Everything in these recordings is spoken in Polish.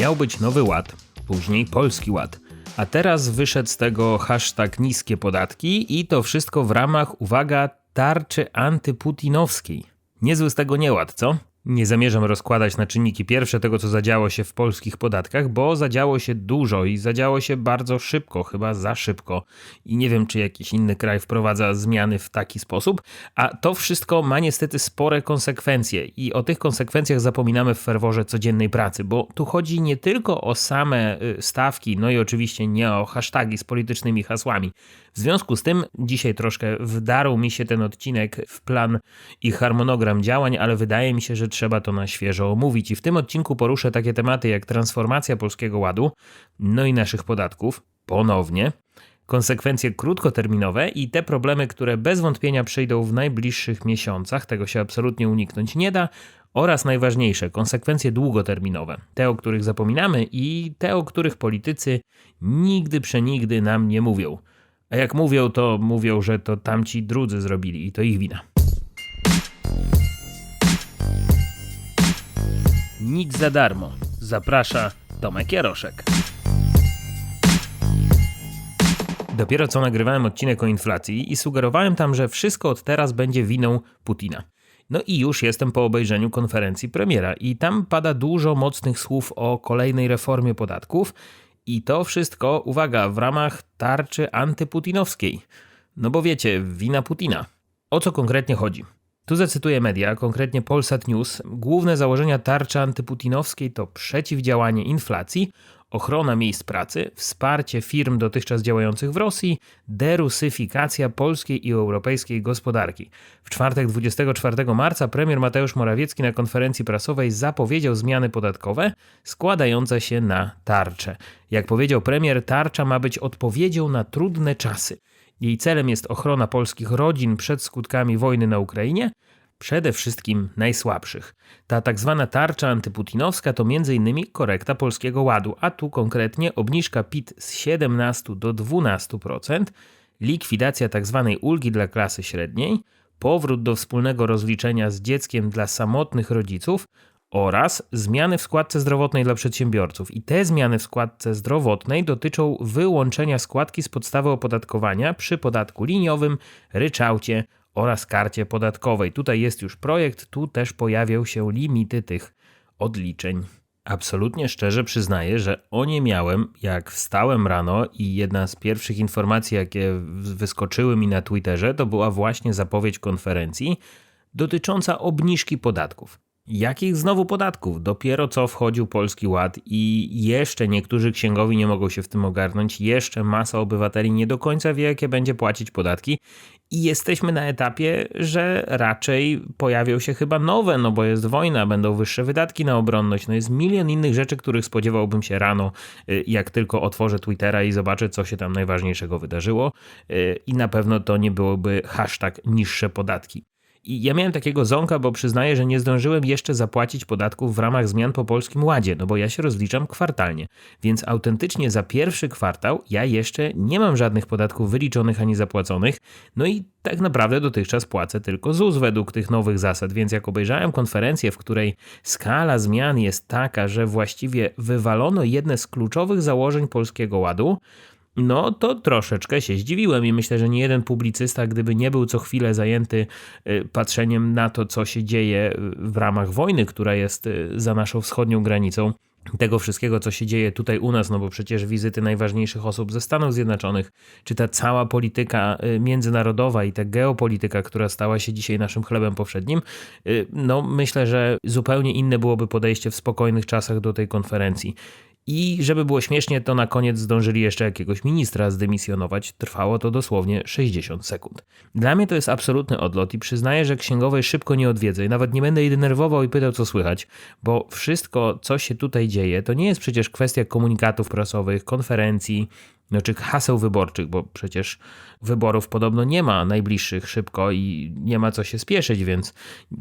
Miał być nowy ład, później polski ład, a teraz wyszedł z tego hashtag niskie podatki i to wszystko w ramach, uwaga, tarczy antyputinowskiej. Niezły z tego nieład, co? Nie zamierzam rozkładać na czynniki pierwsze tego, co zadziało się w polskich podatkach, bo zadziało się dużo i zadziało się bardzo szybko, chyba za szybko. I nie wiem, czy jakiś inny kraj wprowadza zmiany w taki sposób, a to wszystko ma niestety spore konsekwencje i o tych konsekwencjach zapominamy w ferworze codziennej pracy, bo tu chodzi nie tylko o same y, stawki, no i oczywiście nie o hasztagi z politycznymi hasłami. W związku z tym dzisiaj troszkę wdarł mi się ten odcinek w plan i harmonogram działań, ale wydaje mi się, że trzeba to na świeżo omówić. I w tym odcinku poruszę takie tematy jak transformacja polskiego ładu, no i naszych podatków, ponownie, konsekwencje krótkoterminowe i te problemy, które bez wątpienia przyjdą w najbliższych miesiącach, tego się absolutnie uniknąć nie da, oraz najważniejsze konsekwencje długoterminowe, te o których zapominamy i te o których politycy nigdy przenigdy nam nie mówią. A jak mówią, to mówią, że to tamci drudzy zrobili i to ich wina. Nic za darmo. Zaprasza Tomek Jaroszek. Dopiero co nagrywałem odcinek o inflacji i sugerowałem tam, że wszystko od teraz będzie winą Putina. No i już jestem po obejrzeniu konferencji premiera i tam pada dużo mocnych słów o kolejnej reformie podatków i to wszystko, uwaga, w ramach tarczy antyputinowskiej. No bo wiecie, wina Putina. O co konkretnie chodzi? Tu zacytuję media, konkretnie Polsat News. Główne założenia tarczy antyputinowskiej to przeciwdziałanie inflacji, ochrona miejsc pracy, wsparcie firm dotychczas działających w Rosji, derusyfikacja polskiej i europejskiej gospodarki. W czwartek 24 marca premier Mateusz Morawiecki na konferencji prasowej zapowiedział zmiany podatkowe składające się na tarczę. Jak powiedział premier, tarcza ma być odpowiedzią na trudne czasy. Jej celem jest ochrona polskich rodzin przed skutkami wojny na Ukrainie, przede wszystkim najsłabszych. Ta tak zwana tarcza antyputinowska to m.in. korekta Polskiego Ładu, a tu konkretnie obniżka PIT z 17 do 12%, likwidacja tzw. Tak ulgi dla klasy średniej, powrót do wspólnego rozliczenia z dzieckiem dla samotnych rodziców oraz zmiany w składce zdrowotnej dla przedsiębiorców. I te zmiany w składce zdrowotnej dotyczą wyłączenia składki z podstawy opodatkowania przy podatku liniowym, ryczałcie oraz karcie podatkowej. Tutaj jest już projekt, tu też pojawią się limity tych odliczeń. Absolutnie szczerze przyznaję, że o nie miałem, jak wstałem rano i jedna z pierwszych informacji, jakie wyskoczyły mi na Twitterze, to była właśnie zapowiedź konferencji dotycząca obniżki podatków. Jakich znowu podatków? Dopiero co wchodził Polski Ład i jeszcze niektórzy księgowi nie mogą się w tym ogarnąć, jeszcze masa obywateli nie do końca wie, jakie będzie płacić podatki i jesteśmy na etapie, że raczej pojawią się chyba nowe, no bo jest wojna, będą wyższe wydatki na obronność, no jest milion innych rzeczy, których spodziewałbym się rano, y, jak tylko otworzę Twittera i zobaczę, co się tam najważniejszego wydarzyło y, i na pewno to nie byłoby hashtag niższe podatki. I ja miałem takiego zonka, bo przyznaję, że nie zdążyłem jeszcze zapłacić podatków w ramach zmian po Polskim Ładzie, no bo ja się rozliczam kwartalnie. Więc autentycznie za pierwszy kwartał ja jeszcze nie mam żadnych podatków wyliczonych ani zapłaconych. No i tak naprawdę dotychczas płacę tylko ZUS według tych nowych zasad. Więc jak obejrzałem konferencję, w której skala zmian jest taka, że właściwie wywalono jedne z kluczowych założeń Polskiego Ładu, no to troszeczkę się zdziwiłem i myślę, że nie jeden publicysta, gdyby nie był co chwilę zajęty y, patrzeniem na to, co się dzieje w ramach wojny, która jest y, za naszą wschodnią granicą, tego wszystkiego, co się dzieje tutaj u nas, no bo przecież wizyty najważniejszych osób ze Stanów Zjednoczonych, czy ta cała polityka y, międzynarodowa i ta geopolityka, która stała się dzisiaj naszym chlebem powszednim, no myślę, że zupełnie inne byłoby podejście w spokojnych czasach do tej konferencji. I żeby było śmiesznie, to na koniec zdążyli jeszcze jakiegoś ministra zdymisjonować. Trwało to dosłownie 60 sekund. Dla mnie to jest absolutny odlot i przyznaję, że księgowej szybko nie odwiedzę i nawet nie będę jej denerwował i pytał, co słychać, bo wszystko, co się tutaj dzieje, to nie jest przecież kwestia komunikatów prasowych, konferencji, znaczy haseł wyborczych, bo przecież wyborów podobno nie ma najbliższych szybko i nie ma co się spieszyć, więc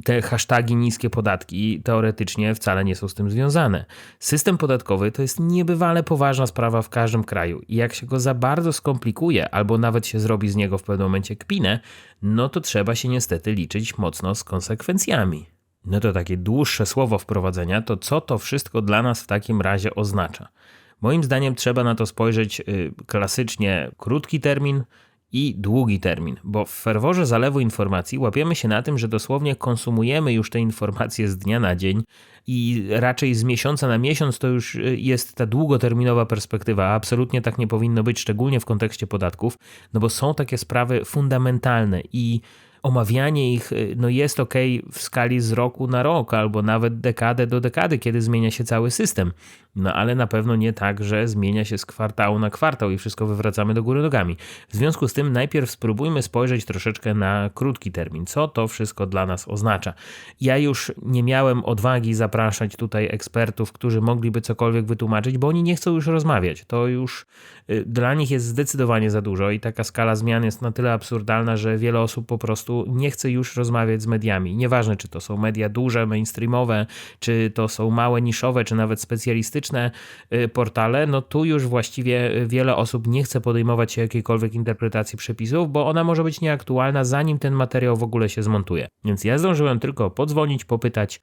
te hasztagi niskie podatki teoretycznie wcale nie są z tym związane. System podatkowy to jest niebywale poważna sprawa w każdym kraju i jak się go za bardzo skomplikuje albo nawet się zrobi z niego w pewnym momencie kpinę, no to trzeba się niestety liczyć mocno z konsekwencjami. No to takie dłuższe słowo wprowadzenia, to co to wszystko dla nas w takim razie oznacza? Moim zdaniem trzeba na to spojrzeć y, klasycznie krótki termin i długi termin, bo w ferworze zalewu informacji łapiemy się na tym, że dosłownie konsumujemy już te informacje z dnia na dzień i raczej z miesiąca na miesiąc to już y, jest ta długoterminowa perspektywa, a absolutnie tak nie powinno być, szczególnie w kontekście podatków, no bo są takie sprawy fundamentalne i omawianie ich y, no jest ok w skali z roku na rok, albo nawet dekadę do dekady, kiedy zmienia się cały system. No ale na pewno nie tak, że zmienia się z kwartału na kwartał i wszystko wywracamy do góry nogami. W związku z tym najpierw spróbujmy spojrzeć troszeczkę na krótki termin, co to wszystko dla nas oznacza. Ja już nie miałem odwagi zapraszać tutaj ekspertów, którzy mogliby cokolwiek wytłumaczyć, bo oni nie chcą już rozmawiać. To już y, dla nich jest zdecydowanie za dużo i taka skala zmian jest na tyle absurdalna, że wiele osób po prostu nie chce już rozmawiać z mediami. Nieważne, czy to są media duże, mainstreamowe, czy to są małe, niszowe, czy nawet specjalistyczne Y, portale, no tu już właściwie wiele osób nie chce podejmować się jakiejkolwiek interpretacji przepisów, bo ona może być nieaktualna zanim ten materiał w ogóle się zmontuje. Więc ja zdążyłem tylko podzwonić, popytać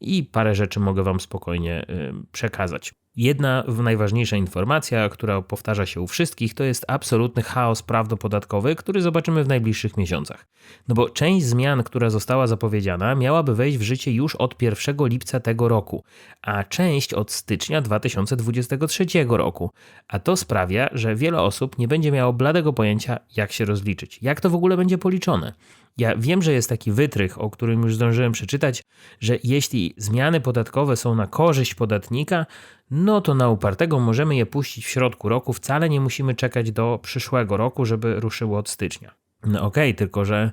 i parę rzeczy mogę Wam spokojnie y, przekazać. Jedna najważniejsza informacja, która powtarza się u wszystkich, to jest absolutny chaos prawdopodatkowy, który zobaczymy w najbliższych miesiącach. No bo część zmian, która została zapowiedziana, miałaby wejść w życie już od 1 lipca tego roku, a część od stycznia 2023 roku. A to sprawia, że wiele osób nie będzie miało bladego pojęcia, jak się rozliczyć, jak to w ogóle będzie policzone. Ja wiem, że jest taki wytrych, o którym już zdążyłem przeczytać, że jeśli zmiany podatkowe są na korzyść podatnika, no to na upartego możemy je puścić w środku roku, wcale nie musimy czekać do przyszłego roku, żeby ruszyło od stycznia. No okej, okay, tylko że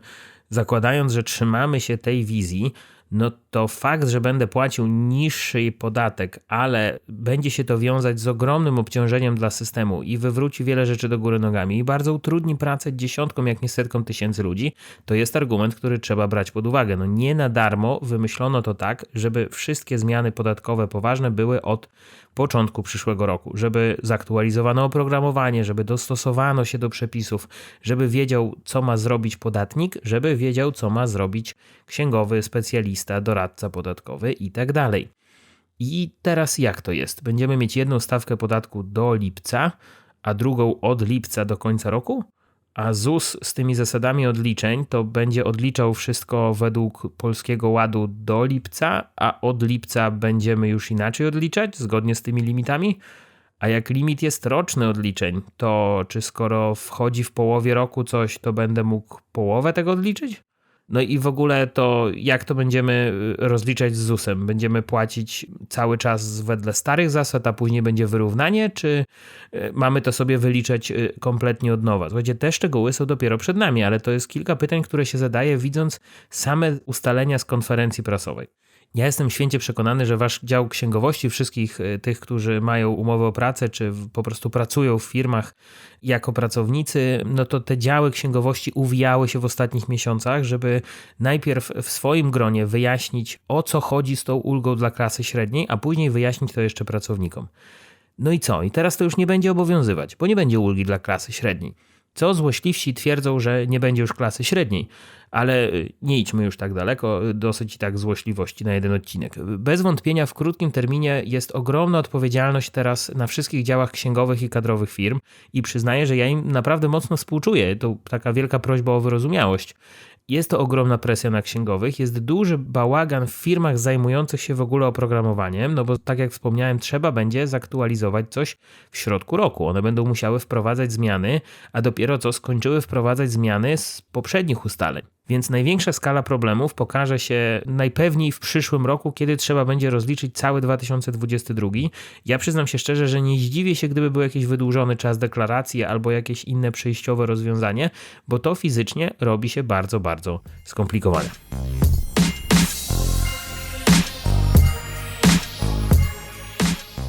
zakładając, że trzymamy się tej wizji, no to fakt, że będę płacił niższy podatek, ale będzie się to wiązać z ogromnym obciążeniem dla systemu i wywróci wiele rzeczy do góry nogami i bardzo utrudni pracę dziesiątkom, jak nie setkom tysięcy ludzi, to jest argument, który trzeba brać pod uwagę. No nie na darmo wymyślono to tak, żeby wszystkie zmiany podatkowe poważne były od początku przyszłego roku, żeby zaktualizowano oprogramowanie, żeby dostosowano się do przepisów, żeby wiedział, co ma zrobić podatnik, żeby wiedział, co ma zrobić księgowy, specjalista, doradca podatkowy itd. Tak I teraz jak to jest? Będziemy mieć jedną stawkę podatku do lipca, a drugą od lipca do końca roku? A ZUS z tymi zasadami odliczeń to będzie odliczał wszystko według polskiego ładu do lipca, a od lipca będziemy już inaczej odliczać zgodnie z tymi limitami. A jak limit jest roczny odliczeń, to czy skoro wchodzi w połowie roku coś, to będę mógł połowę tego odliczyć? No i w ogóle to jak to będziemy y, rozliczać z ZUS-em? Będziemy płacić cały czas wedle starych zasad, a później będzie wyrównanie, czy y, mamy to sobie wyliczać y, kompletnie od nowa? Słuchajcie, te szczegóły są dopiero przed nami, ale to jest kilka pytań, które się zadaje widząc same ustalenia z konferencji prasowej. Ja jestem święcie przekonany, że wasz dział księgowości, wszystkich e, tych, którzy mają umowę o pracę, czy po prostu pracują w firmach jako pracownicy, no to te działy księgowości uwijały się w ostatnich miesiącach, żeby najpierw w swoim gronie wyjaśnić, o co chodzi z tą ulgą dla klasy średniej, a później wyjaśnić to jeszcze pracownikom. No i co? I teraz to już nie będzie obowiązywać, bo nie będzie ulgi dla klasy średniej. Co złośliwsi twierdzą, że nie będzie już klasy średniej, ale y, nie idźmy już tak daleko, dosyć i tak złośliwości na jeden odcinek. Bez wątpienia w krótkim terminie jest ogromna odpowiedzialność teraz na wszystkich działach księgowych i kadrowych firm i przyznaję, że ja im naprawdę mocno współczuję. To taka wielka prośba o wyrozumiałość. Jest to ogromna presja na księgowych, jest duży bałagan w firmach zajmujących się w ogóle oprogramowaniem, no bo tak jak wspomniałem, trzeba będzie zaktualizować coś w środku roku. One będą musiały wprowadzać zmiany, a dopiero co skończyły wprowadzać zmiany z poprzednich ustaleń. Więc największa skala problemów pokaże się najpewniej w przyszłym roku, kiedy trzeba będzie rozliczyć cały 2022. Ja przyznam się szczerze, że nie zdziwię się, gdyby był jakiś wydłużony czas deklaracji albo jakieś inne przejściowe rozwiązanie, bo to fizycznie robi się bardzo, bardzo skomplikowane.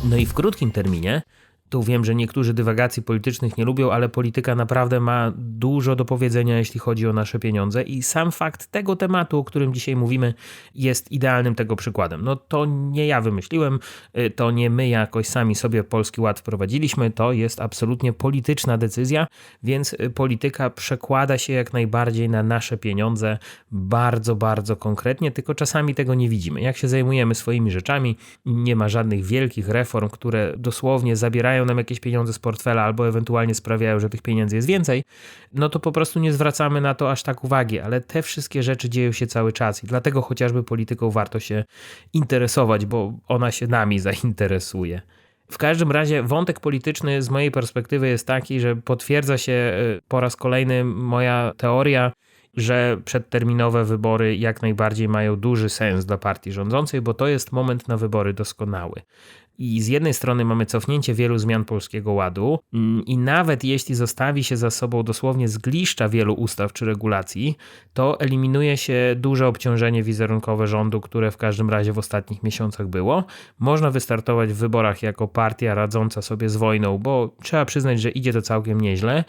No i w krótkim terminie tu wiem, że niektórzy dywagacji politycznych nie lubią, ale polityka naprawdę ma dużo do powiedzenia, jeśli chodzi o nasze pieniądze, i sam fakt tego tematu, o którym dzisiaj mówimy, jest idealnym tego przykładem. No to nie ja wymyśliłem, y, to nie my jakoś sami sobie Polski Ład wprowadziliśmy, to jest absolutnie polityczna decyzja, więc y, polityka przekłada się jak najbardziej na nasze pieniądze bardzo, bardzo konkretnie, tylko czasami tego nie widzimy. Jak się zajmujemy swoimi rzeczami, nie ma żadnych wielkich reform, które dosłownie zabierają wyciągają nam jakieś pieniądze z portfela albo ewentualnie sprawiają, że tych pieniędzy jest więcej, no to po prostu nie zwracamy na to aż tak uwagi, ale te wszystkie rzeczy dzieją się cały czas i dlatego chociażby polityką warto się interesować, bo ona się nami zainteresuje. W każdym razie wątek polityczny z mojej perspektywy jest taki, że potwierdza się y, po raz kolejny moja teoria, że przedterminowe wybory jak najbardziej mają duży sens dla partii rządzącej, bo to jest moment na wybory doskonały. I z jednej strony mamy cofnięcie wielu zmian polskiego ładu, mm, i nawet jeśli zostawi się za sobą dosłownie zgliszcza wielu ustaw czy regulacji, to eliminuje się duże obciążenie wizerunkowe rządu, które w każdym razie w ostatnich miesiącach było. Można wystartować w wyborach jako partia radząca sobie z wojną, bo trzeba przyznać, że idzie to całkiem nieźle.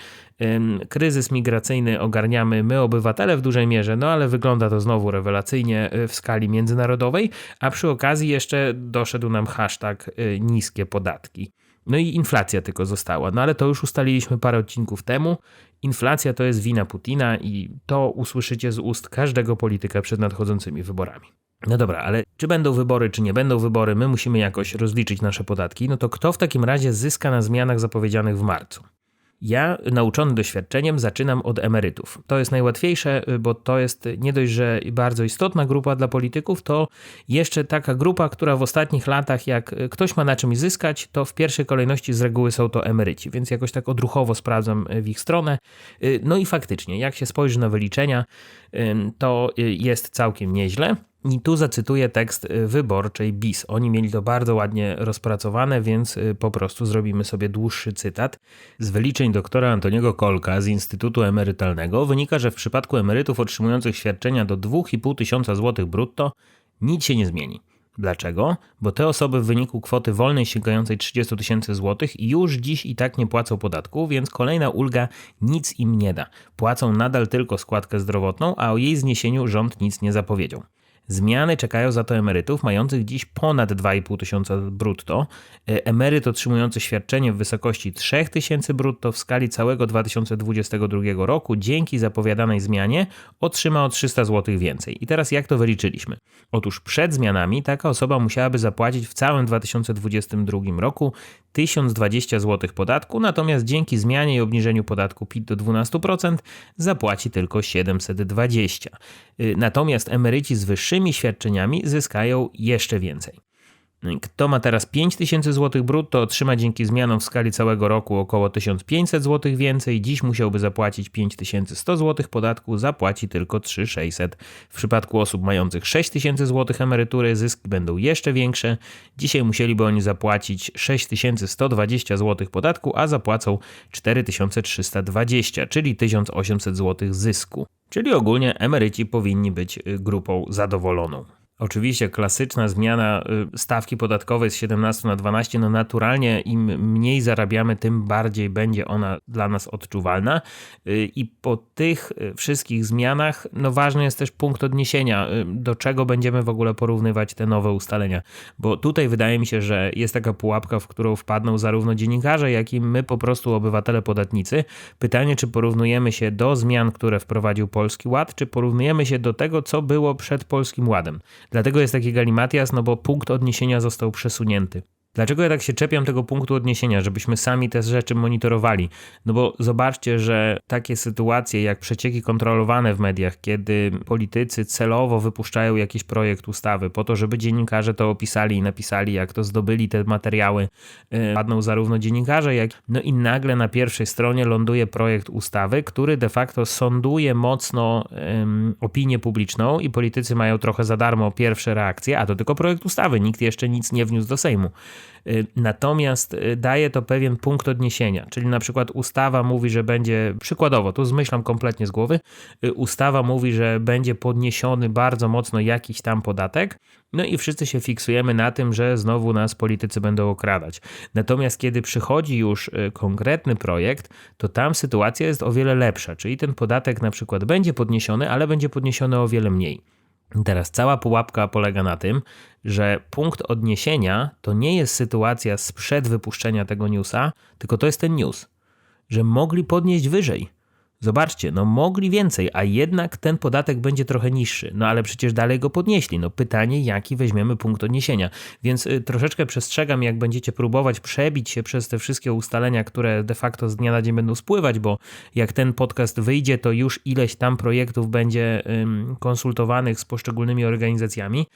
Kryzys migracyjny ogarniamy my, obywatele, w dużej mierze, no ale wygląda to znowu rewelacyjnie y, w skali międzynarodowej, a przy okazji jeszcze doszedł nam hashtag niskie podatki. No i inflacja tylko została, no ale to już ustaliliśmy parę odcinków temu. Inflacja to jest wina Putina i to usłyszycie z ust każdego polityka przed nadchodzącymi wyborami. No dobra, ale czy będą wybory, czy nie będą wybory, my musimy jakoś rozliczyć nasze podatki. No to kto w takim razie zyska na zmianach zapowiedzianych w marcu? Ja, nauczony doświadczeniem, zaczynam od emerytów. To jest najłatwiejsze, bo to jest nie dość, że bardzo istotna grupa dla polityków, to jeszcze taka grupa, która w ostatnich latach, jak ktoś ma na czymś zyskać, to w pierwszej kolejności z reguły są to emeryci, więc jakoś tak odruchowo sprawdzam w ich stronę. No i faktycznie, jak się spojrzy na wyliczenia, to jest całkiem nieźle. I tu zacytuję tekst y, wyborczej BIS. Oni mieli to bardzo ładnie rozpracowane, więc y, po prostu zrobimy sobie dłuższy cytat. Z wyliczeń doktora Antoniego Kolka z Instytutu Emerytalnego wynika, że w przypadku emerytów otrzymujących świadczenia do 2,5 tysiąca złotych brutto nic się nie zmieni. Dlaczego? Bo te osoby w wyniku kwoty wolnej sięgającej 30 tysięcy złotych już dziś i tak nie płacą podatku, więc kolejna ulga nic im nie da. Płacą nadal tylko składkę zdrowotną, a o jej zniesieniu rząd nic nie zapowiedział. Zmiany czekają za to emerytów mających dziś ponad 2,5 tysiąca brutto. E, emeryt otrzymujący świadczenie w wysokości 3 tysięcy brutto w skali całego 2022 roku dzięki zapowiadanej zmianie otrzyma o 300 zł więcej. I teraz jak to wyliczyliśmy? Otóż przed zmianami taka osoba musiałaby zapłacić w całym 2022 roku 1020 zł podatku, natomiast dzięki zmianie i obniżeniu podatku PIT do 12% zapłaci tylko 720. Y, natomiast emeryci z wyższymi świadczeniami zyskają jeszcze więcej. Kto ma teraz 5000 zł brutto, otrzyma dzięki zmianom w skali całego roku około 1500 zł więcej. Dziś musiałby zapłacić 5100 zł podatku, zapłaci tylko 3600. W przypadku osób mających 6000 zł emerytury zyski będą jeszcze większe. Dzisiaj musieliby oni zapłacić 6120 zł podatku, a zapłacą 4320, czyli 1800 zł zysku. Czyli ogólnie emeryci powinni być y, grupą zadowoloną. Oczywiście klasyczna zmiana y, stawki podatkowej z 17 na 12, no naturalnie im mniej zarabiamy, tym bardziej będzie ona dla nas odczuwalna. Y, I po tych y, wszystkich zmianach, no ważny jest też punkt odniesienia, do czego będziemy w ogóle porównywać te nowe ustalenia. Bo tutaj wydaje mi się, że jest taka pułapka, w którą wpadną zarówno dziennikarze, jak i my po prostu obywatele podatnicy. Pytanie, czy porównujemy się do zmian, które wprowadził Polski Ład, czy porównujemy się do tego, co było przed Polskim Ładem. Dlatego jest taki galimatias, no bo punkt odniesienia został przesunięty. Dlaczego ja tak się czepiam tego punktu odniesienia, żebyśmy sami te rzeczy monitorowali? No bo zobaczcie, że takie sytuacje jak przecieki kontrolowane w mediach, kiedy politycy celowo wypuszczają jakiś projekt ustawy po to, żeby dziennikarze to opisali i napisali, jak to zdobyli te materiały, yy, padną zarówno dziennikarze, jak no i nagle na pierwszej stronie ląduje projekt ustawy, który de facto sonduje mocno opinię publiczną i politycy mają trochę za darmo pierwsze reakcje, a to tylko projekt ustawy, nikt jeszcze nic nie wniósł do Sejmu. Y, natomiast y, daje to pewien punkt odniesienia, czyli na przykład ustawa mówi, że będzie, przykładowo, tu zmyślam kompletnie z głowy, y, ustawa mówi, że będzie podniesiony bardzo mocno jakiś tam podatek, no i wszyscy się fiksujemy na tym, że znowu nas politycy będą okradać. Natomiast kiedy przychodzi już konkretny projekt, to tam sytuacja jest o wiele lepsza, czyli ten podatek na przykład będzie podniesiony, ale będzie podniesiony o wiele mniej. Teraz cała pułapka polega na tym, że punkt odniesienia to nie jest sytuacja sprzed wypuszczenia tego newsa, tylko to jest ten news, że mogli podnieść wyżej. Zobaczcie, no mogli więcej, a jednak ten podatek będzie trochę niższy. No ale przecież dalej go podnieśli. No pytanie, jaki weźmiemy punkt odniesienia. Więc y, troszeczkę przestrzegam, jak będziecie próbować przebić się przez te wszystkie ustalenia, które de facto z dnia na dzień będą spływać, bo jak ten podcast wyjdzie, to już ileś tam projektów będzie konsultowanych z poszczególnymi organizacjami.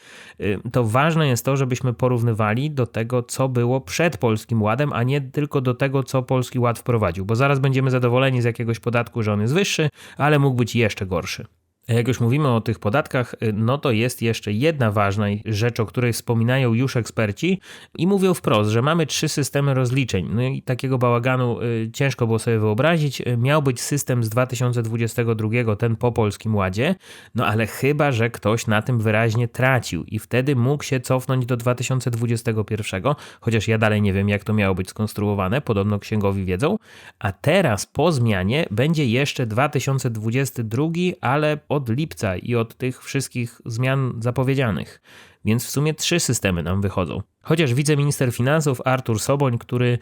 Y, to ważne jest to, żebyśmy porównywali do tego, co było przed Polskim Ładem, a nie tylko do tego, co Polski Ład wprowadził, bo zaraz będziemy zadowoleni z jakiegoś podatku, że że on jest wyższy, ale mógł być jeszcze gorszy. Jak już mówimy o tych podatkach, y, no to jest jeszcze jedna ważna rzecz, o której wspominają już eksperci i mówią wprost, że mamy trzy systemy rozliczeń. No i takiego bałaganu y, ciężko było sobie wyobrazić. Y, miał być system z 2022, ten po polskim ładzie, no ale chyba, że ktoś na tym wyraźnie tracił i wtedy mógł się cofnąć do 2021, chociaż ja dalej nie wiem, jak to miało być skonstruowane, podobno księgowi wiedzą. A teraz po zmianie będzie jeszcze 2022, ale od lipca i od tych wszystkich zmian zapowiedzianych. Więc w sumie trzy systemy nam wychodzą. Chociaż wiceminister finansów Artur Soboń, który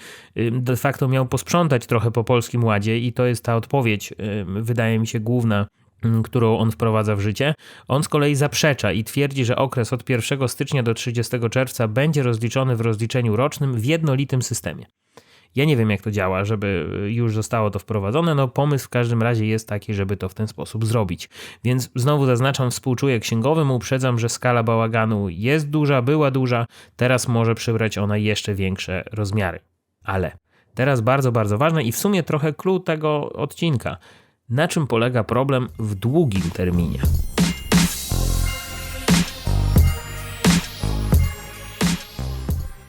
de facto miał posprzątać trochę po polskim ładzie, i to jest ta odpowiedź, wydaje mi się, główna którą on wprowadza w życie. On z kolei zaprzecza i twierdzi, że okres od 1 stycznia do 30 czerwca będzie rozliczony w rozliczeniu rocznym w jednolitym systemie. Ja nie wiem, jak to działa, żeby już zostało to wprowadzone. No, pomysł w każdym razie jest taki, żeby to w ten sposób zrobić. Więc znowu zaznaczam, współczuję księgowym, uprzedzam, że skala bałaganu jest duża, była duża, teraz może przybrać ona jeszcze większe rozmiary. Ale teraz bardzo, bardzo ważne i w sumie trochę clue tego odcinka. Na czym polega problem w długim terminie?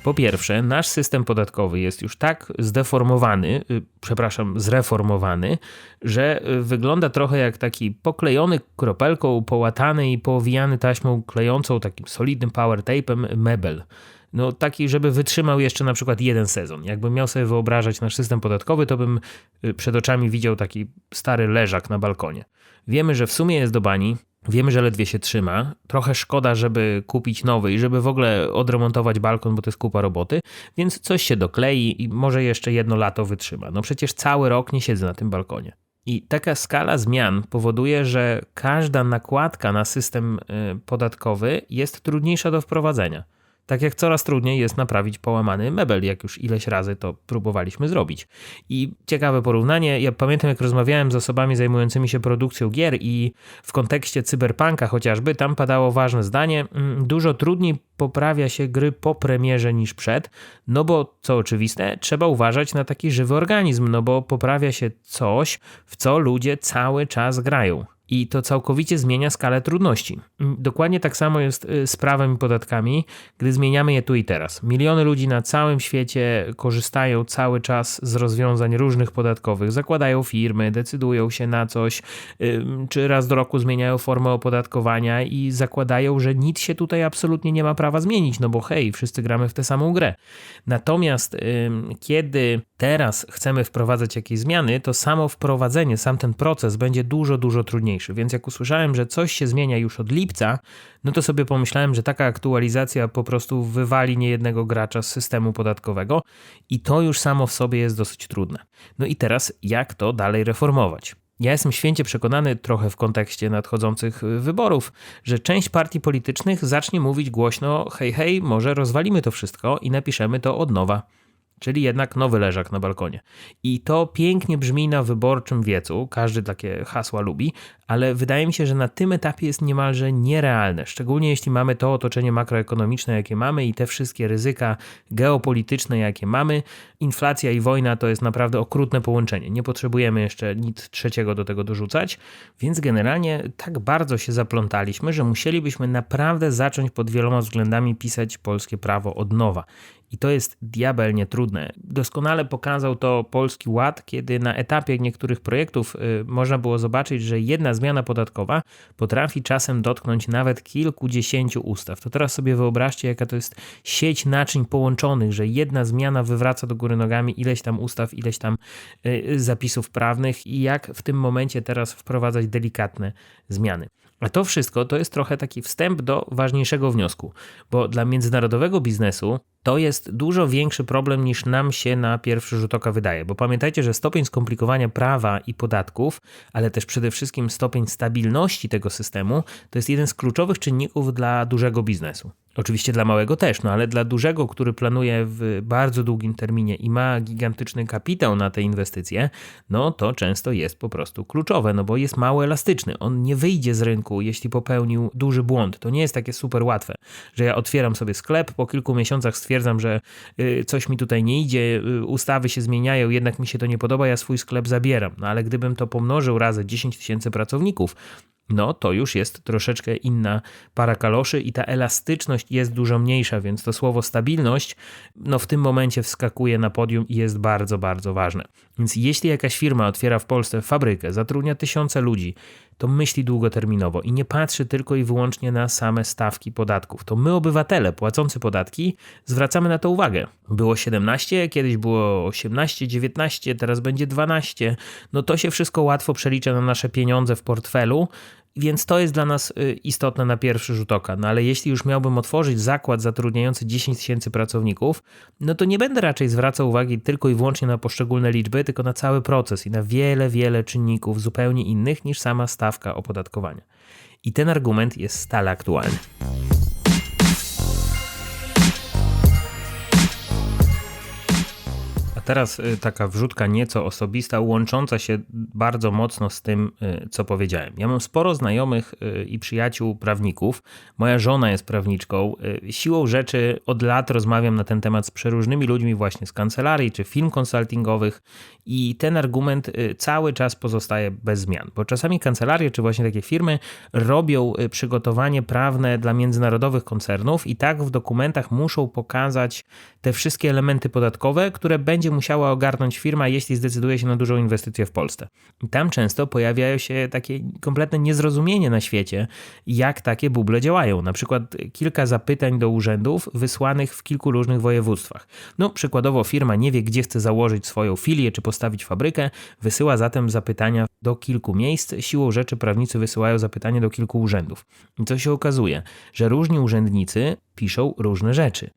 Po pierwsze, nasz system podatkowy jest już tak zdeformowany, y, przepraszam, zreformowany, że y, wygląda trochę jak taki poklejony kropelką, połatany i powijany taśmą klejącą, takim solidnym power tape'em mebel. No taki, żeby wytrzymał jeszcze na przykład jeden sezon. Jakbym miał sobie wyobrażać nasz system podatkowy, to bym y, przed oczami widział taki stary leżak na balkonie. Wiemy, że w sumie jest do bani, Wiemy, że ledwie się trzyma. Trochę szkoda, żeby kupić nowy i żeby w ogóle odremontować balkon, bo to jest kupa roboty, więc coś się doklei i może jeszcze jedno lato wytrzyma. No przecież cały rok nie siedzę na tym balkonie. I taka skala zmian powoduje, że każda nakładka na system y, podatkowy jest trudniejsza do wprowadzenia. Tak jak coraz trudniej jest naprawić połamany mebel, jak już ileś razy to próbowaliśmy zrobić. I ciekawe porównanie, ja pamiętam jak rozmawiałem z osobami zajmującymi się produkcją gier i w kontekście cyberpunka chociażby, tam padało ważne zdanie, mm, dużo trudniej poprawia się gry po premierze niż przed, no bo co oczywiste, trzeba uważać na taki żywy organizm, no bo poprawia się coś, w co ludzie cały czas grają i to całkowicie zmienia skalę trudności. Mm, dokładnie tak samo jest y, z prawem i podatkami, gdy zmieniamy je tu i teraz. Miliony ludzi na całym świecie korzystają cały czas z rozwiązań różnych podatkowych, zakładają firmy, decydują się na coś, czy raz do roku zmieniają formę opodatkowania i zakładają, że nic się tutaj absolutnie nie ma prawa zmienić, no bo hej, wszyscy gramy w tę samą grę. Natomiast kiedy teraz chcemy wprowadzać jakieś zmiany, to samo wprowadzenie, sam ten proces będzie dużo, dużo trudniejszy Więc jak usłyszałem, że coś się zmienia już od lipca, no to sobie pomyślałem, że taka aktualizacja po prostu wywali niejednego gracza z systemu podatkowego i to już samo w sobie jest dosyć trudne. No i teraz jak to dalej reformować? Ja jestem święcie przekonany, trochę w kontekście nadchodzących wyborów, że część partii politycznych zacznie mówić głośno: hej, hej, może rozwalimy to wszystko i napiszemy to od nowa czyli jednak nowy leżak na balkonie. I to pięknie brzmi na wyborczym wiecu, każdy takie hasła lubi, ale wydaje mi się, że na tym etapie jest niemalże nierealne, szczególnie jeśli mamy to otoczenie makroekonomiczne, jakie mamy i te wszystkie ryzyka geopolityczne, jakie mamy. Inflacja i wojna to jest naprawdę okrutne połączenie. Nie potrzebujemy jeszcze nic trzeciego do tego dorzucać, więc generalnie tak bardzo się zaplątaliśmy, że musielibyśmy naprawdę zacząć pod wieloma względami pisać polskie prawo od nowa. I to jest diabelnie trudne. Doskonale pokazał to Polski Ład, kiedy na etapie niektórych projektów y, można było zobaczyć, że jedna zmiana podatkowa potrafi czasem dotknąć nawet kilkudziesięciu ustaw. To teraz sobie wyobraźcie, jaka to jest sieć naczyń połączonych, że jedna zmiana wywraca do góry nogami ileś tam ustaw, ileś tam y, zapisów prawnych i jak w tym momencie teraz wprowadzać delikatne zmiany. A to wszystko to jest trochę taki wstęp do ważniejszego wniosku, bo dla międzynarodowego biznesu to jest dużo większy problem niż nam się na pierwszy rzut oka wydaje, bo pamiętajcie, że stopień skomplikowania prawa i podatków, ale też przede wszystkim stopień stabilności tego systemu, to jest jeden z kluczowych czynników dla dużego biznesu. Oczywiście dla małego też, no ale dla dużego, który planuje w bardzo długim terminie i ma gigantyczny kapitał na te inwestycje, no to często jest po prostu kluczowe, no bo jest mało elastyczny. On nie wyjdzie z rynku, jeśli popełnił duży błąd. To nie jest takie super łatwe, że ja otwieram sobie sklep, po kilku miesiącach stwierdzam, że y, coś mi tutaj nie idzie, y, ustawy się zmieniają, jednak mi się to nie podoba, ja swój sklep zabieram. No ale gdybym to pomnożył razy 10 tysięcy pracowników, no to już jest troszeczkę inna para kaloszy i ta elastyczność jest dużo mniejsza, więc to słowo stabilność no w tym momencie wskakuje na podium i jest bardzo, bardzo ważne. Więc jeśli jakaś firma otwiera w Polsce fabrykę, zatrudnia tysiące ludzi, to myśli długoterminowo i nie patrzy tylko i wyłącznie na same stawki podatków. To my, obywatele płacący podatki, zwracamy na to uwagę. Było 17, kiedyś było 18, 19, teraz będzie 12. No to się wszystko łatwo przelicza na nasze pieniądze w portfelu, więc to jest dla nas y, istotne na pierwszy rzut oka. No ale jeśli już miałbym otworzyć zakład zatrudniający 10 tysięcy pracowników, no to nie będę raczej zwracał uwagi tylko i wyłącznie na poszczególne liczby, tylko na cały proces i na wiele, wiele czynników zupełnie innych niż sama stawka opodatkowania. I ten argument jest stale aktualny. Teraz y, taka wrzutka nieco osobista, łącząca się bardzo mocno z tym, y, co powiedziałem. Ja mam sporo znajomych y, i przyjaciół prawników. Moja żona jest prawniczką. Siłą rzeczy od lat rozmawiam na ten temat z przeróżnymi ludźmi, właśnie z kancelarii czy firm konsultingowych, i ten argument cały czas pozostaje bez zmian, bo czasami kancelarie czy właśnie takie firmy robią przygotowanie prawne dla międzynarodowych koncernów i tak w dokumentach muszą pokazać te wszystkie elementy podatkowe, które będzie musiała ogarnąć firma, jeśli zdecyduje się na dużą inwestycję w Polsce. I tam często pojawiają się takie kompletne niezrozumienie na świecie, jak takie buble działają. Na przykład kilka zapytań do urzędów wysłanych w kilku różnych województwach. No, przykładowo firma nie wie, gdzie chce założyć swoją filię czy postawić fabrykę, wysyła zatem zapytania do kilku miejsc. Siłą rzeczy prawnicy wysyłają zapytanie do kilku urzędów. I co się okazuje? Że różni urzędnicy piszą różne rzeczy.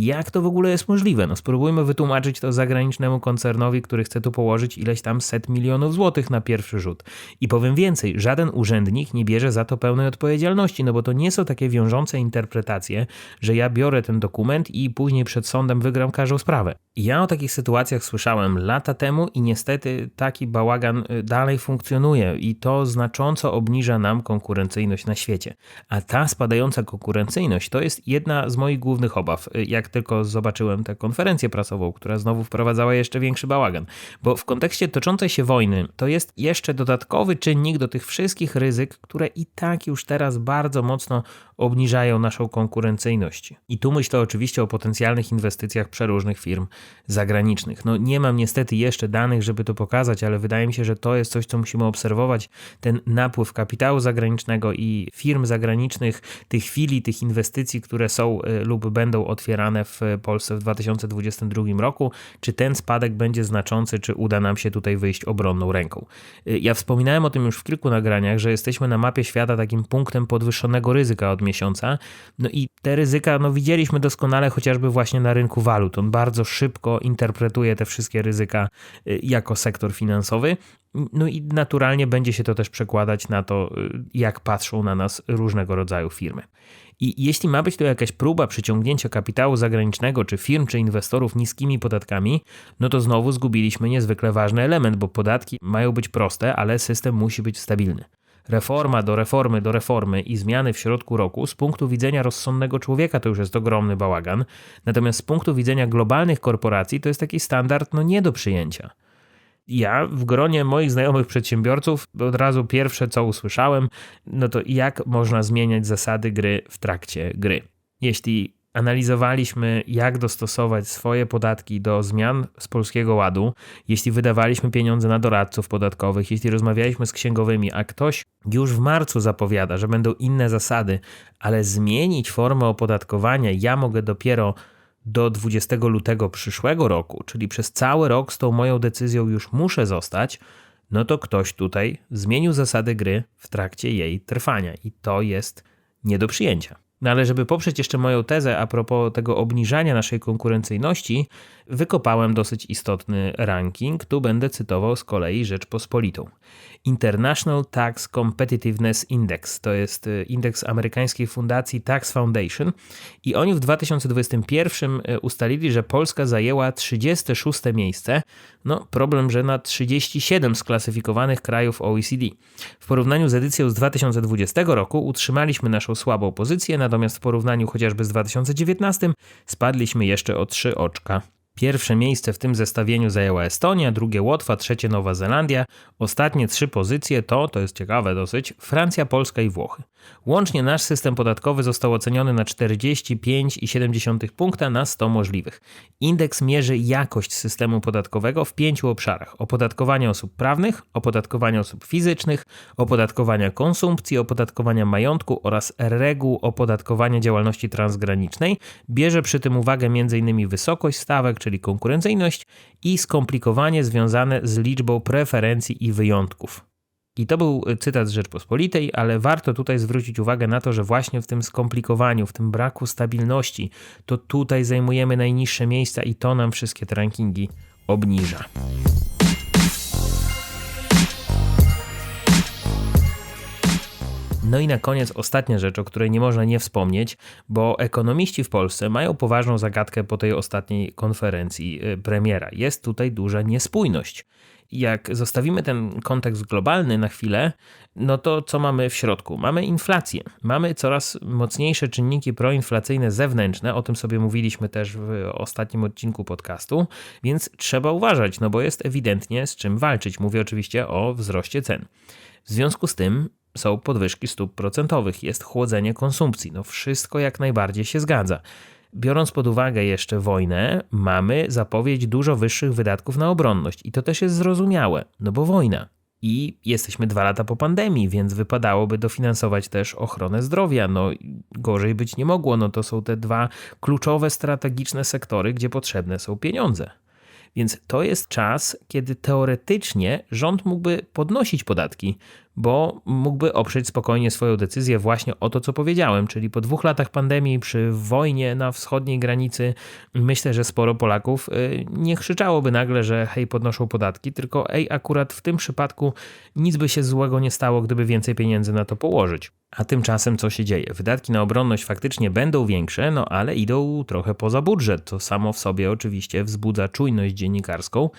Jak to w ogóle jest możliwe? No spróbujmy wytłumaczyć to zagranicznemu koncernowi, który chce tu położyć ileś tam set milionów złotych na pierwszy rzut. I powiem więcej, żaden urzędnik nie bierze za to pełnej odpowiedzialności, no bo to nie są takie wiążące interpretacje, że ja biorę ten dokument i później przed sądem wygram każdą sprawę. Ja o takich sytuacjach słyszałem lata temu i niestety taki bałagan y, dalej funkcjonuje i to znacząco obniża nam konkurencyjność na świecie. A ta spadająca konkurencyjność to jest jedna z moich głównych obaw. Y, tylko zobaczyłem tę konferencję prasową, która znowu wprowadzała jeszcze większy bałagan. Bo w kontekście toczącej się wojny to jest jeszcze dodatkowy czynnik do tych wszystkich ryzyk, które i tak już teraz bardzo mocno obniżają naszą konkurencyjność. I tu myślę oczywiście o potencjalnych inwestycjach przeróżnych firm zagranicznych. No nie mam niestety jeszcze danych, żeby to pokazać, ale wydaje mi się, że to jest coś, co musimy obserwować. Ten napływ kapitału zagranicznego i firm zagranicznych, tych chwili, tych inwestycji, które są y, lub będą otwierane w Polsce w 2022 roku. Czy ten spadek będzie znaczący, czy uda nam się tutaj wyjść obronną ręką? Y, ja wspominałem o tym już w kilku nagraniach, że jesteśmy na mapie świata takim punktem podwyższonego ryzyka od miesiąca. No i te ryzyka no, widzieliśmy doskonale chociażby właśnie na rynku walut. On bardzo szybko interpretuje te wszystkie ryzyka y, jako sektor finansowy. No i naturalnie będzie się to też przekładać na to, y, jak patrzą na nas różnego rodzaju firmy. I jeśli ma być to jakaś próba przyciągnięcia kapitału zagranicznego, czy firm, czy inwestorów niskimi podatkami, no to znowu zgubiliśmy niezwykle ważny element, bo podatki mają być proste, ale system musi być stabilny. Reforma do reformy do reformy i zmiany w środku roku z punktu widzenia rozsądnego człowieka to już jest ogromny bałagan, natomiast z punktu widzenia globalnych korporacji to jest taki standard no nie do przyjęcia ja w gronie moich znajomych przedsiębiorców od razu pierwsze co usłyszałem, no to jak można zmieniać zasady gry w trakcie gry. Jeśli analizowaliśmy, jak dostosować swoje podatki do zmian z polskiego ładu, jeśli wydawaliśmy pieniądze na doradców podatkowych, jeśli rozmawialiśmy z księgowymi, a ktoś już w marcu zapowiada, że będą inne zasady, ale zmienić formę opodatkowania ja mogę dopiero do 20 lutego przyszłego roku, czyli przez cały rok z tą moją decyzją już muszę zostać, no to ktoś tutaj zmienił zasady gry w trakcie jej trwania i to jest nie do przyjęcia. No ale żeby poprzeć jeszcze moją tezę a propos tego obniżania naszej konkurencyjności, wykopałem dosyć istotny ranking. Tu będę cytował z kolei Rzeczpospolitą. International Tax Competitiveness Index to jest y, indeks amerykańskiej fundacji Tax Foundation i oni w 2021 y, ustalili, że Polska zajęła 36 miejsce. No, problem, że na 37 sklasyfikowanych krajów OECD. W porównaniu z edycją z 2020 roku utrzymaliśmy naszą słabą pozycję, natomiast w porównaniu chociażby z 2019 spadliśmy jeszcze o 3 oczka. Pierwsze miejsce w tym zestawieniu zajęła Estonia, drugie Łotwa, trzecie Nowa Zelandia. Ostatnie trzy pozycje to, to jest ciekawe dosyć, Francja, Polska i Włochy. Łącznie nasz system podatkowy został oceniony na 45,7 punkta na 100 możliwych. Indeks mierzy jakość systemu podatkowego w pięciu obszarach: opodatkowanie osób prawnych, opodatkowanie osób fizycznych, opodatkowania konsumpcji, opodatkowania majątku oraz reguł opodatkowania działalności transgranicznej. Bierze przy tym uwagę m.in. wysokość stawek, czyli konkurencyjność i skomplikowanie związane z liczbą preferencji i wyjątków. I to był cytat z Rzeczpospolitej, ale warto tutaj zwrócić uwagę na to, że właśnie w tym skomplikowaniu, w tym braku stabilności, to tutaj zajmujemy najniższe miejsca i to nam wszystkie te rankingi obniża. No i na koniec ostatnia rzecz, o której nie można nie wspomnieć, bo ekonomiści w Polsce mają poważną zagadkę po tej ostatniej konferencji y, premiera. Jest tutaj duża niespójność. Jak zostawimy ten kontekst globalny na chwilę, no to co mamy w środku? Mamy inflację. Mamy coraz mocniejsze czynniki proinflacyjne zewnętrzne, o tym sobie mówiliśmy też w ostatnim odcinku podcastu, więc trzeba uważać, no bo jest ewidentnie z czym walczyć. Mówię oczywiście o wzroście cen. W związku z tym są podwyżki stóp procentowych, jest chłodzenie konsumpcji. No wszystko jak najbardziej się zgadza. Biorąc pod uwagę jeszcze wojnę, mamy zapowiedź dużo wyższych wydatków na obronność i to też jest zrozumiałe, no bo wojna. I jesteśmy dwa lata po pandemii, więc wypadałoby dofinansować też ochronę zdrowia. No gorzej być nie mogło, no to są te dwa kluczowe strategiczne sektory, gdzie potrzebne są pieniądze. Więc to jest czas, kiedy teoretycznie rząd mógłby podnosić podatki, bo mógłby oprzeć spokojnie swoją decyzję właśnie o to, co powiedziałem, czyli po dwóch latach pandemii, przy wojnie na wschodniej granicy, myślę, że sporo Polaków y, nie krzyczałoby nagle, że hej, podnoszą podatki, tylko ej, akurat w tym przypadku nic by się złego nie stało, gdyby więcej pieniędzy na to położyć. A tymczasem co się dzieje? Wydatki na obronność faktycznie będą większe, no ale idą trochę poza budżet. To samo w sobie oczywiście wzbudza czujność dziennikarską.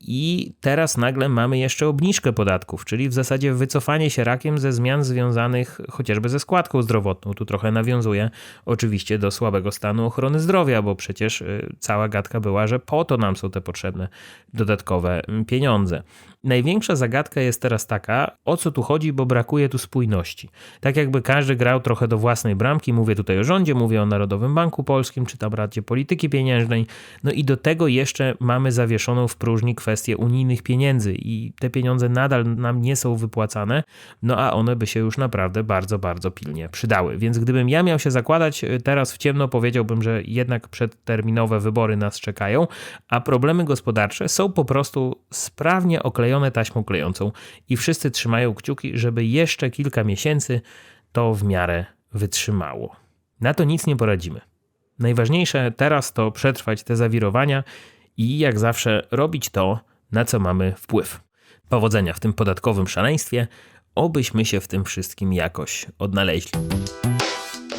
I teraz nagle mamy jeszcze obniżkę podatków, czyli w zasadzie wycofanie się rakiem ze zmian związanych chociażby ze składką zdrowotną. Tu trochę nawiązuje oczywiście do słabego stanu ochrony zdrowia, bo przecież y, cała gadka była, że po to nam są te potrzebne dodatkowe pieniądze. Największa zagadka jest teraz taka, o co tu chodzi, bo brakuje tu spójności. Tak jakby każdy grał trochę do własnej bramki, mówię tutaj o rządzie, mówię o Narodowym Banku Polskim, czy tam Radzie Polityki Pieniężnej, no i do tego jeszcze mamy zawieszoną w próżni kwestię unijnych pieniędzy i te pieniądze nadal nam nie są wypłacane, no a one by się już naprawdę bardzo, bardzo pilnie przydały. Więc gdybym ja miał się zakładać y, teraz w ciemno, powiedziałbym, że jednak przedterminowe wybory nas czekają, a problemy gospodarcze są po prostu sprawnie oklejone zaklejone taśmą klejącą i wszyscy trzymają kciuki, żeby jeszcze kilka miesięcy to w miarę wytrzymało. Na to nic nie poradzimy. Najważniejsze teraz to przetrwać te zawirowania i jak zawsze robić to, na co mamy wpływ. Powodzenia w tym podatkowym szaleństwie, obyśmy się w tym wszystkim jakoś odnaleźli.